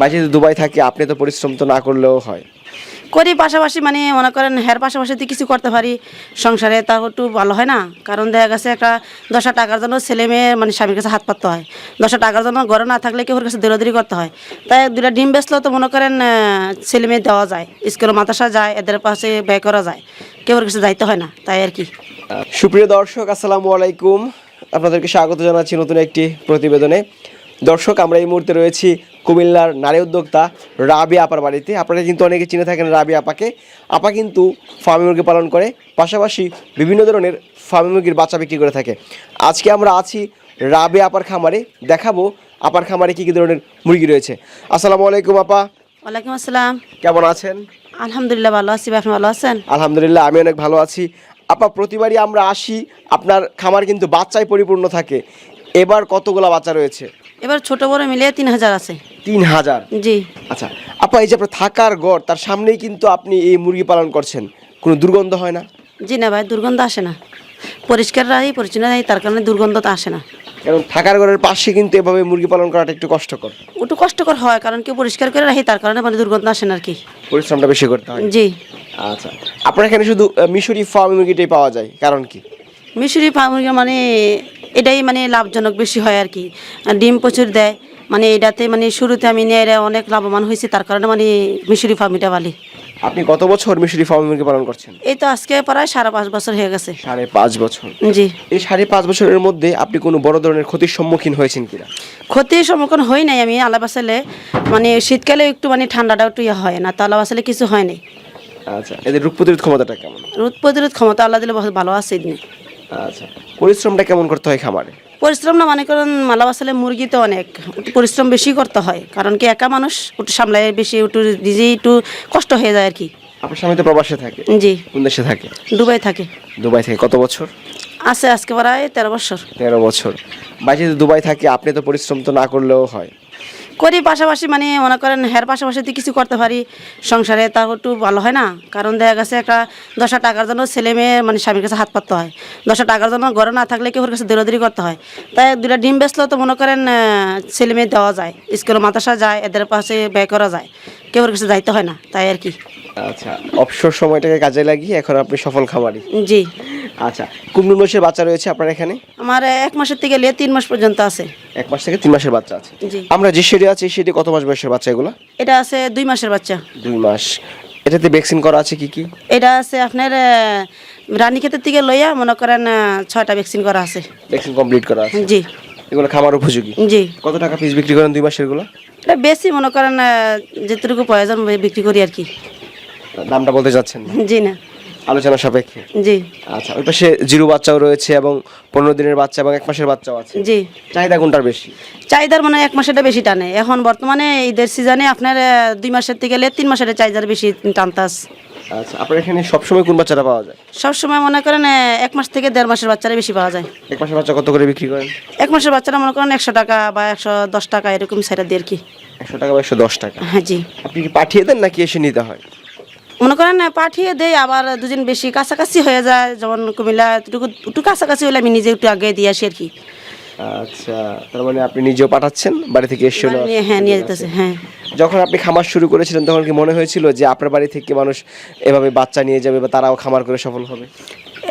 বাইরে যদি দুবাই থাকে আপনি তো পরিশ্রম তো না করলেও হয়। করি পাশাপাশি মানে মনে করেন হের পাশাপাশি যদি কিছু করতে পারি। সংসারে তাও একটু ভালো হয় না। কারণ দেখা গেছে একটা দশটা টাকার জন্য ছেলে মেয়ে মানে স্বামীর কাছে হাত পাততে হয়। দশটা টাকার জন্য ঘরে না থাকলে কেউ কাছে দৌড়াদৌড়ি করতে হয়। তাই দুটা ডিম বেচলেও তো মনে করেন ছেলে মেয়ে দেওয়া যায়। স্কুলে মাতাসা যায় এদের পাশে ব্যয় করা যায়। কেউ কাছে যাইতে হয় না তাই আর কি। সুপ্রিয় দর্শক আসসালামু আলাইকুম। আপনাদেরকে স্বাগত জানাচ্ছি নতুন একটি প্রতিবেদনে। দর্শক আমরা এই মুহূর্তে রয়েছি কুমিল্লার নারী উদ্যোক্তা রাবি আপার বাড়িতে। আপনারা কিন্তু অনেকে চিনে থাকেন রাবি আপাকে। আপা কিন্তু ফার্মি মুরগি পালন করে পাশাপাশি বিভিন্ন ধরনের ফার্মি মুরগির বাচ্চা বিক্রি করে থাকে। আজকে আমরা আছি রাবি আপার খামারে দেখাবো আপার খামারে কী কী ধরনের মুরগি রয়েছে। আসসালামু আলাইকুম আপা। ওয়ালাইকুম আসসালাম। কেমন আছেন? আলহামদুলিল্লাহ ভালো আছি আপনি ভালো আছেন? আলহামদুলিল্লাহ আমি অনেক ভালো আছি। আপা প্রতিবারই আমরা আসি আপনার খামার কিন্তু বাচ্চায় পরিপূর্ণ থাকে। এবার কতগুলা বাচ্চা রয়েছে? এবার ছোট বড় মিলিয়ে তিন হাজার আছে। তিন হাজার? জি। আচ্ছা আপা এই যে আপনার থাকার ঘর তার সামনেই কিন্তু আপনি এই মুরগি পালন করছেন। কোনো দুর্গন্ধ হয় না? জি না ভাই দুর্গন্ধ আসে না। পরিষ্কার রাখি পরিচ্ছন্ন রাখি তার কারণে দুর্গন্ধ তো আসে না। কারণ থাকার ঘরের পাশে কিন্তু এভাবে মুরগি পালন করাটা একটু কষ্টকর। একটু কষ্টকর হয় কারণ কেউ পরিষ্কার করে রাখি তার কারণে মানে দুর্গন্ধ আসে না আর কি। পরিশ্রমটা বেশি করতে হয়। জি। আচ্ছা আপনার এখানে শুধু মিশরি ফার্ম মুরগিটাই পাওয়া যায় কারণ কি? মিশরি ফার্ম মুরগি মানে এটাই মানে লাভজনক বেশি হয় আর কি। ডিম প্রচুর দেয়। মানে এটাতে মানে শুরুতে আমি নিয়ে অনেক লাভবান হয়েছি তার কারণে মানে মিশরি ফার্মিটা বালি। আপনি কত বছর মিশরি ফার্ম মুরগি পালন করছেন? এই তো আজকে প্রায় সাড়ে পাঁচ বছর হয়ে গেছে। সাড়ে পাঁচ বছর। জি। এই সাড়ে পাঁচ বছরের মধ্যে আপনি কোনো বড় ধরনের ক্ষতির সম্মুখীন হয়েছেন কিনা? ক্ষতির সম্মুখীন হই নাই আমি আলা বাসালে মানে শীতকালে একটু মানে ঠান্ডাটা একটু ইয়ে হয় না তো আলা বাসালে কিছু হয় নাই। আচ্ছা এদের রোগ প্রতিরোধ ক্ষমতাটা কেমন? রোগ প্রতিরোধ ক্ষমতা আল্লাহ দিলে ভালো আছে এদিনে। আচ্ছা। পরিশ্রমটা কেমন করতে হয় খামারে? পরিশ্রম না মনে করেন মালা বাসালে মুরগি তো অনেক। পরিশ্রম বেশি করতে হয় কারণ কি একা মানুষ একটু সামলায় বেশি একটু নিজেই একটু কষ্ট হয়ে যায় আর কি। আপনার স্বামী তো প্রবাসে থাকে? জি। কোন দেশে থাকে? দুবাই থাকে। দুবাই থেকে। কত বছর? আছে আজকে প্রায় তেরো বছর। তেরো বছর। বাইরে দুবাই থাকে আপনি তো পরিশ্রম তো না করলেও হয়। করি পাশাপাশি মানে মনে করেন হের পাশাপাশি কিছু করতে পারি সংসারে তাও একটু ভালো হয় না? কারণ দেখা গেছে একটা দশটা টাকার জন্য ছেলে মেয়ে মানে স্বামীর কাছে হাত পাততে হয়। দশটা টাকার জন্য ঘরে না থাকলে কেউ কাছে দৌড়াদৌড়ি করতে হয়। তাই দুটা ডিম বেচলেও তো মনে করেন ছেলে মেয়ে দেওয়া যায়। স্কুলে মাতাসা যায় এদের পাশে ব্যয় করা যায়। কেউ কাছে যাইতে হয় না। তাই আর কি। আচ্ছা অবসর সময়টাকে কাজে লাগিয়ে এখন আপনি সফল খামারি। জি। আচ্ছা কুমড়ো মাসের বাচ্চা রয়েছে আপনার এখানে? আমার এক মাসের থেকে নিয়ে তিন মাস পর্যন্ত আছে। এক মাস থেকে তিন মাসের বাচ্চা আছে। জি। আমরা যে শেডে আছি সেটি কত মাস বয়সের বাচ্চা এগুলো? এটা আছে দুই মাসের বাচ্চা। দুই মাস। এটাতে ভ্যাকসিন করা আছে কি কি? এটা আছে আপনার রানী ক্ষেতের থেকে লইয়া মনে করেন ছয়টা ভ্যাকসিন করা আছে। ভ্যাকসিন কমপ্লিট করা আছে। জি। এগুলো খামার উপযোগী? জি। কত টাকা পিস বিক্রি করেন দুই মাসেরগুলো এটা বেশি মনে করেন যেটুকু প্রয়োজন বিক্রি করি আর কি। দামটা বলতে যাচ্ছেন না। জি না। আলোচনা সাপেক্ষে? জি। আচ্ছা ওই পাশে জিরো বাচ্চাও রয়েছে এবং পনেরো দিনের বাচ্চা এবং এক মাসের বাচ্চাও আছে। জি। চাহিদা কোনটার বেশি? চাহিদার মানে এক মাসেরটা বেশি টানে। এখন বর্তমানে ঈদের সিজনে আপনার দুই মাসের থেকে গেলে তিন মাসের চাহিদার বেশি টানতাস। আচ্ছা আপনার এখানে সবসময় কোন বাচ্চাটা পাওয়া যায়? সবসময় মনে করেন এক মাস থেকে দেড় মাসের বাচ্চারা বেশি পাওয়া যায়। এক মাসের বাচ্চা কত করে বিক্রি করেন? এক মাসের বাচ্চারা মনে করেন একশো টাকা বা একশো দশ টাকা এরকম সেটা দিয়ে আর কি। একশো টাকা বা একশো দশ টাকা। হ্যাঁ জি। আপনি কি পাঠিয়ে দেন নাকি এসে নিতে হয়? মনে করেন পাঠিয়ে দেয় আবার দুদিন বেশি কাছাকাছি হয়ে যায়। যেমন কুমিল্লা একটু একটু কাছাকাছি হলে আমি নিজে একটু আগে দিয়ে আসি আর কি। আচ্ছা তার মানে আপনি নিজেও পাঠাচ্ছেন বাড়ি থেকে এসে নিয়ে হ্যাঁ নিয়ে যেতেছে হ্যাঁ। যখন আপনি খামার শুরু করেছিলেন তখন কি মনে হয়েছিল যে আপনার বাড়ি থেকে মানুষ এভাবে বাচ্চা নিয়ে যাবে বা তারাও খামার করে সফল হবে?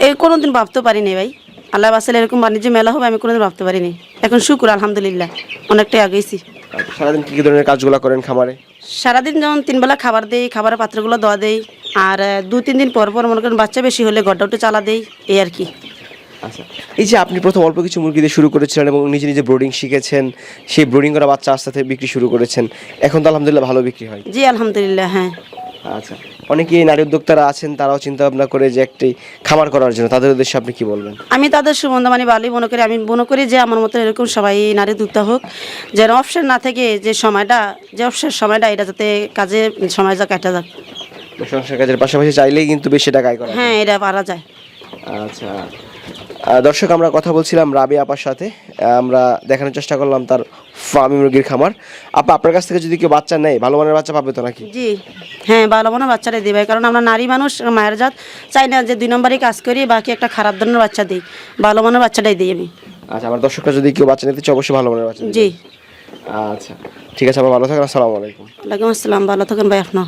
এই কোনোদিন ভাবতে পারিনি ভাই। আল্লাহ বাসালে এরকম বাণিজ্য মেলা হবে আমি কোনোদিন ভাবতে পারিনি। এখন শুকুর আলহামদুলিল্লাহ। অনেকটাই আগেইছি। আচ্ছা, সারাদিন কি কি ধরনের কাজগুলো করেন খামারে? সারাদিন যেমন তিনবেলা খাবার দেই খাবারের পাত্রগুলো দেওয়া দেই আর দু তিন দিন পর পর মনে করেন বাচ্চা বেশি হলে ঘরটা উঠে চালা দেই এই আর কি। আচ্ছা এই যে আপনি প্রথম অল্প কিছু মুরগি দিয়ে শুরু করেছিলেন এবং নিজে নিজে ব্রোডিং শিখেছেন সেই ব্রোডিং করা বাচ্চা আস্তে আস্তে বিক্রি শুরু করেছেন এখন তো আলহামদুলিল্লাহ ভালো বিক্রি হয়। জি আলহামদুলিল্লাহ হ্যাঁ। আচ্ছা। অনেকে নারী উদ্যোক্তারা আছেন তারাও চিন্তা ভাবনা করে যে একটি খামার করার জন্য। তাদের উদ্দেশ্যে আপনি কি বলবেন? আমি তাদের সুমন্ধ মানে ভালোই মনে করি আমি মনে করি যে আমার মতো এরকম সবাই নারী দুগ্ধ হোক যেন অপশন না থেকে যে সময়টা যে অপশন সময়টা এটা যাতে কাজে সময় যা কাটা যাক সংসার কাজের পাশাপাশি চাইলেই কিন্তু বেশি টাকা আয় করা হ্যাঁ এটা পারা যায়। আচ্ছা। দর্শক আমরা কথা বলছিলাম রাবি আপার সাথে। আমরা দেখানোর চেষ্টা করলাম তার ফার্মি মুরগির খামার। আপা আপনার কাছ থেকে যদি কেউ বাচ্চা নেয় ভালো মানের বাচ্চা পাবে তো নাকি? জি। হ্যাঁ ভালো মনে বাচ্চারা দিবে কারণ আমরা নারী মানুষ মায়ের জাত। চাই না যে দুই নম্বরই কাজ করি বাকি একটা খারাপ ধরনের বাচ্চা দিই। ভালো মনের বাচ্চাটাই দিই আমি। আচ্ছা আমার দর্শকরা যদি কেউ বাচ্চা নিতে চায় অবশ্যই ভালো মানের বাচ্চা জি। আচ্ছা ঠিক আছে আবার ভালো থাকেন আসসালামু আলাইকুম। ওয়ালাইকুম আসসালাম ভালো থাকেন ভাই আপনার